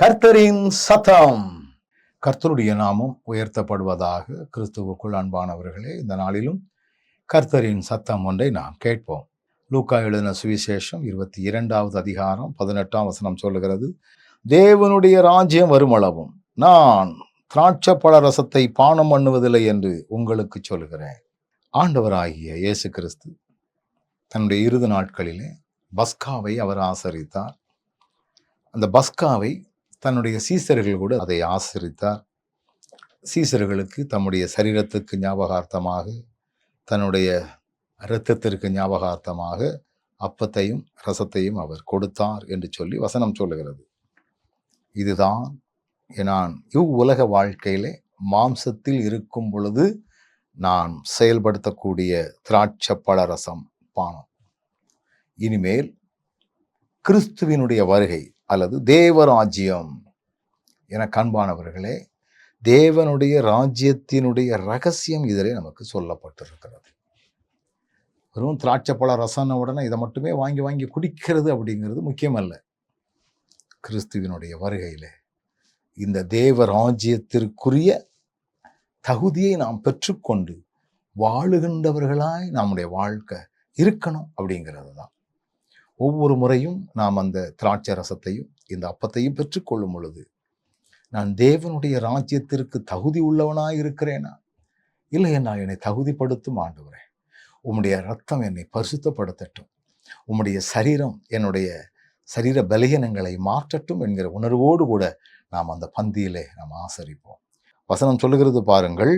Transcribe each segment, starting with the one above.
கர்த்தரின் சத்தம். கர்த்தருடைய நாமம் உயர்த்தப்படுவதாக கிறிஸ்துவுக்குள் அன்பானவர்களே இந்த நாளிலும் கர்த்தரின் சத்தம் ஒன்றை நாம் கேட்போம். லூக்கா எழுதின சுவிசேஷம் இருபத்தி இரண்டாவது அதிகாரம் பதினெட்டாம் வசனம் சொல்லுகிறது தேவனுடைய ராஜ்யம் வருமளவும். நான் திராட்சப்பழ ரசத்தை பானம் பண்ணுவதில்லை என்று உங்களுக்கு சொல்லுகிறேன். ஆண்டவராகிய இயேசு கிறிஸ்து தன்னுடைய இறுதி நாட்களிலே பஸ்காவை அவர் ஆசரித்தார். அந்த பஸ்காவை தன்னுடைய சீசர்கள் கூட அதை ஆசிரித்தார். சீசர்களுக்கு தம்முடைய சரீரத்துக்கு ஞாபகார்த்தமாக தன்னுடைய இரத்தத்திற்கு ஞாபகார்த்தமாக அப்பத்தையும் ரசத்தையும் அவர் கொடுத்தார் என்று சொல்லி வசனம் சொல்லுகிறது. இதுதான் நான் இவ் உலக வாழ்க்கையிலே மாம்சத்தில் இருக்கும் பொழுது நான் செயல்படுத்தக்கூடிய திராட்சப்பழ ரசம் பானம். இனிமேல் கிறிஸ்துவினுடைய வருகை அல்லது தேவராஜ்யம். என கண்பானவர்களே தேவனுடைய ராஜ்யத்தினுடைய ரகசியம் இதிலே நமக்கு சொல்லப்பட்டிருக்கிறது. வெறும் திராட்சைப்பழ ரசம்ன உடனே இதை மட்டுமே வாங்கி வாங்கி குடிக்கிறது அப்படிங்கிறது முக்கியமல்ல. கிறிஸ்துவினுடைய வருகையில். இந்த தேவ ராஜ்யத்திற்குரிய தகுதியை நாம் பெற்றுக்கொண்டு வாழுகின்றவர்களாய் நம்முடைய வாழ்க்கை இருக்கணும் அப்படிங்கிறது தான் ஒவ்வொரு முறையும் நாம் அந்த திராட்சை ரசத்தையும் இந்த அப்பத்தையும் பெற்றுக்கொள்ளும் பொழுது நான் தேவனுடைய ராஜ்யத்திற்கு தகுதி உள்ளவனாய் இருக்கிறேனா? இல்லை நான் என்னை தகுதிப்படுத்தும் ஆண்டுகிறேன் உம்முடைய ரத்தம் என்னை பரிசுத்தப்படுத்தட்டும். உம்முடைய சரீரம் என்னுடைய சரீர பலகீனங்களை மாற்றட்டும் என்கிற உணர்வோடு கூட நாம் அந்த பந்தியிலே நாம் ஆசரிப்போம். வசனம் சொல்லுகிறது பாருங்கள்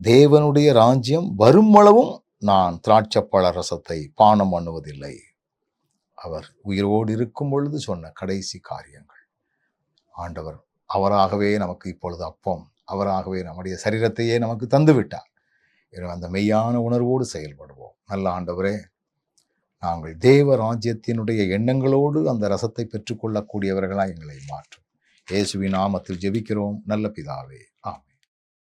தேவனுடைய ராஜ்யம் வருமளவும் நான் திராட்சப்பழ ரசத்தை பானம் பண்ணுவதில்லை. அவர் உயிரோடு இருக்கும் பொழுது சொன்ன கடைசி காரியங்கள். ஆண்டவர் அவராகவே நமக்கு இப்பொழுது அப்பம் அவராகவே நம்முடைய சரீரத்தையே நமக்கு தந்துவிட்டார் எனவே அந்த மெய்யான உணர்வோடு செயல்படுவோம். நல்ல ஆண்டவரே நாங்கள் தேவ ராஜ்யத்தினுடைய எண்ணங்களோடு அந்த ரசத்தை பெற்றுக்கொள்ளக்கூடியவர்களாக எங்களை மாற்றும். இயேசுவின் நாமத்தில் ஜெபிக்கிறோம். நல்ல பிதாவே. ஆமென்.